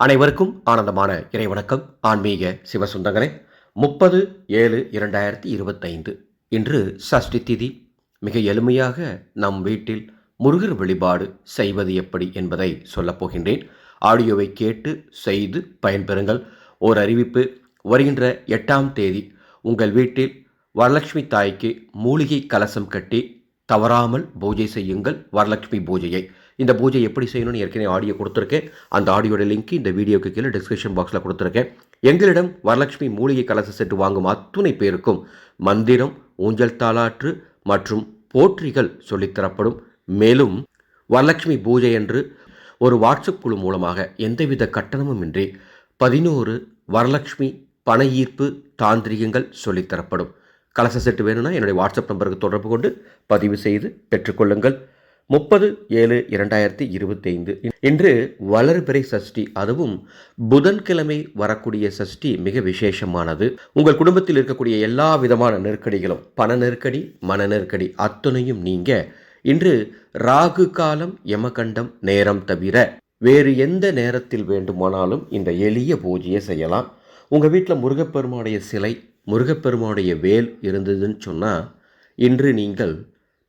அனைவருக்கும் ஆனந்தமான இறைவணக்கம் ஆன்மீக சிவசுந்தங்களே முப்பது ஏழு இரண்டாயிரத்தி இருபத்தைந்து. இன்று சஷ்டி திதி. மிக எளிமையாக நம் வீட்டில் முருகர் வழிபாடு செய்வது எப்படி என்பதை சொல்லப் போகின்றேன். ஆடியோவை கேட்டு செய்து பயன்பெறுங்கள். ஓர் அறிவிப்பு. வருகின்ற எட்டாம் தேதி உங்கள் வீட்டில் வரலட்சுமி தாய்க்கு மூலிகை கலசம் கட்டி தவறாமல் பூஜை செய்யுங்கள். வரலட்சுமி பூஜையை இந்த பூஜை எப்படி செய்யணும்னு ஏற்கனவே ஆடியோ கொடுத்துருக்கேன். அந்த ஆடியோட லிங்க் இந்த வீடியோக்கு கீழே டிஸ்கிரிப்ஷன் பாக்ஸில் கொடுத்துருக்கேன். எங்களிடம் வரலட்சுமி மூலிகை கலச செட்டு வாங்கும் அத்துணை பேருக்கும் மந்திரம் ஊஞ்சல் தாளாற்று மற்றும் போற்றிகள் சொல்லித்தரப்படும் மேலும் வரலட்சுமி பூஜை என்று ஒரு வாட்ஸ்அப் குழு மூலமாக எந்தவித கட்டணமும் இன்றி பதினோரு வரலட்சுமி பண ஈர்ப்பு தாந்திரிகங்கள் சொல்லித்தரப்படும் கலச செட்டு வேணும்னா என்னுடைய வாட்ஸ்அப் நம்பருக்கு தொடர்பு கொண்டு பதிவு செய்து பெற்றுக்கொள்ளுங்கள் முப்பது ஏழு இரண்டாயிரத்தி இருபத்தைந்து. இன்று வளர்பிறை சஷ்டி அதுவும் புதன்கிழமை வரக்கூடிய சஷ்டி மிக விசேஷமானது. உங்கள் குடும்பத்தில் இருக்கக்கூடிய எல்லா விதமான நெருக்கடிகளும் பண நெருக்கடி மன நெருக்கடி அத்துணையும் நீங்க இன்று ராகு காலம் யமகண்டம் நேரம் தவிர வேறு எந்த நேரத்தில் வேண்டுமானாலும் இந்த எளிய பூஜையை செய்யலாம். உங்கள் வீட்டில் முருகப்பெருமானுடைய சிலை முருகப்பெருமானுடைய வேல் இருந்ததுன்னு சொன்னால் இன்று நீங்கள்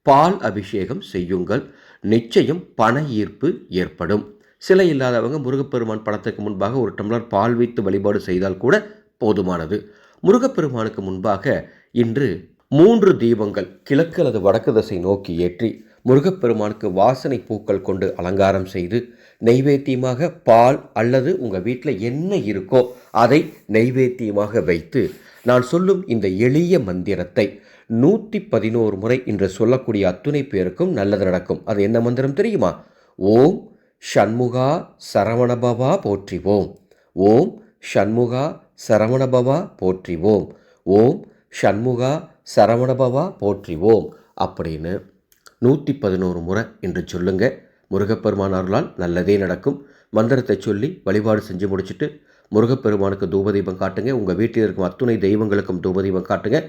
பால் அபிஷேகம் செய்யுங்கள். நிச்சயம் பண ஈர்ப்பு ஏற்படும். சிலை இல்லாதவங்க முருகப்பெருமான் படத்துக்கு முன்பாக ஒரு டம்ளர் பால் வைத்து வழிபாடு செய்தால் கூட போதுமானது. முருகப்பெருமானுக்கு முன்பாக இன்று மூன்று தீபங்கள் கிழக்கு அல்லது வடக்கு திசை நோக்கி ஏற்றி முருகப்பெருமானுக்கு வாசனை பூக்கள் கொண்டு அலங்காரம் செய்து நெய்வேத்தியமாக பால் அல்லது உங்கள் வீட்டில் என்ன இருக்கோ அதை நெய்வேத்தியமாக வைத்து நான் சொல்லும் இந்த எளிய மந்திரத்தை நூற்றி பதினோரு முறை என்று சொல்லக்கூடிய அத்துணை பேருக்கும் நல்லது நடக்கும். அது என்ன மந்திரம் தெரியுமா? ஓம் ஷண்முகா சரவணபவா போற்றிவோம். ஓம் ஷண்முகா சரவணபவா போற்றிவோம். ஓம் ஷண்முகா சரவணபவா போற்றிவோம். அப்படின்னு நூற்றி பதினோரு முறை என்று சொல்லுங்க. முருகப்பெருமான் அருளால் நல்லதே நடக்கும். மந்திரத்தை சொல்லி வழிபாடு செஞ்சு முடிச்சுட்டு முருகப்பெருமானுக்கு தூபதீபம் காட்டுங்க. உங்கள் வீட்டில் இருக்கும் அத்துணை தெய்வங்களுக்கும் தூபதீபம் காட்டுங்க.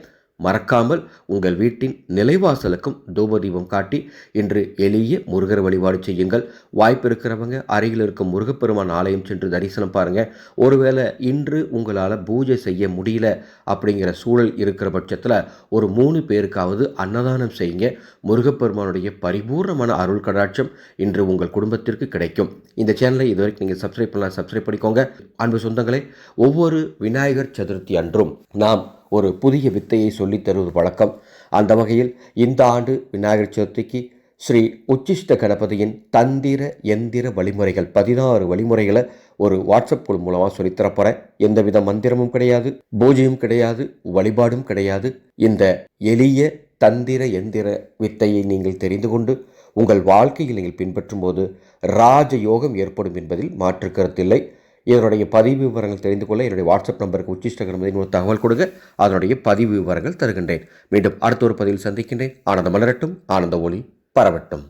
மறக்காமல் உங்கள் வீட்டின் நிலைவாசலுக்கும் தூபதீபம் காட்டி இன்று எளிய முருகர் வழிபாடு செய்யுங்கள். வாய்ப்பு இருக்கிறவங்க அருகில் இருக்கும் முருகப்பெருமான் ஆலயம் சென்று தரிசனம் பாருங்கள் ஒருவேளை இன்று உங்களால் பூஜை செய்ய முடியல அப்படிங்கிற சூழல் இருக்கிற பட்சத்தில் ஒரு மூணு பேருக்காவது அன்னதானம் செய்யுங்க. முருகப்பெருமானுடைய பரிபூர்ணமான அருள் கடாட்சம் இன்று உங்கள் குடும்பத்திற்கு கிடைக்கும். இந்த சேனலை இதுவரைக்கும் நீங்கள் சப்ஸ்கிரைப் பண்ணலாம் சப்ஸ்கிரைப் பண்ணிக்கோங்க. அன்பு சொந்தங்களே ஒவ்வொரு விநாயகர் சதுர்த்தி அன்றும் நாம் ஒரு புதிய வித்தையை சொல்லித் தருவது வழக்கம். அந்த வகையில் இந்த ஆண்டு விநாயகர் சதுர்த்திக்கு ஸ்ரீ உச்சிஷ்ட கணபதியின் தந்திர எந்திர வழிமுறைகள் பதினாறு வழிமுறைகளை ஒரு வாட்ஸ்அப் குழு மூலமாக சொல்லித்தரப்போகிறேன் எந்தவித மந்திரமும் கிடையாது பூஜையும் கிடையாது வழிபாடும் கிடையாது. இந்த எளிய தந்திர எந்திர வித்தையை நீங்கள் தெரிந்து கொண்டு உங்கள் வாழ்க்கையில் நீங்கள் பின்பற்றும் போது ராஜயோகம் ஏற்படும் என்பதில் மாற்று கருத்தில்லை இதனுடைய பதிவு விவரங்கள் தெரிந்து கொள்ள என்னுடைய வாட்ஸ்அப் நம்பருக்கு உச்சிஷ்டகரமதின் ஒரு தகவல் கொடுங்க. அதனுடைய பதிவு விவரங்கள் தருகின்றேன். மீண்டும் அடுத்த ஒரு பதிவில் சந்திக்கின்றேன். ஆனந்த மலரட்டும். ஆனந்த ஒளி பரவட்டும்.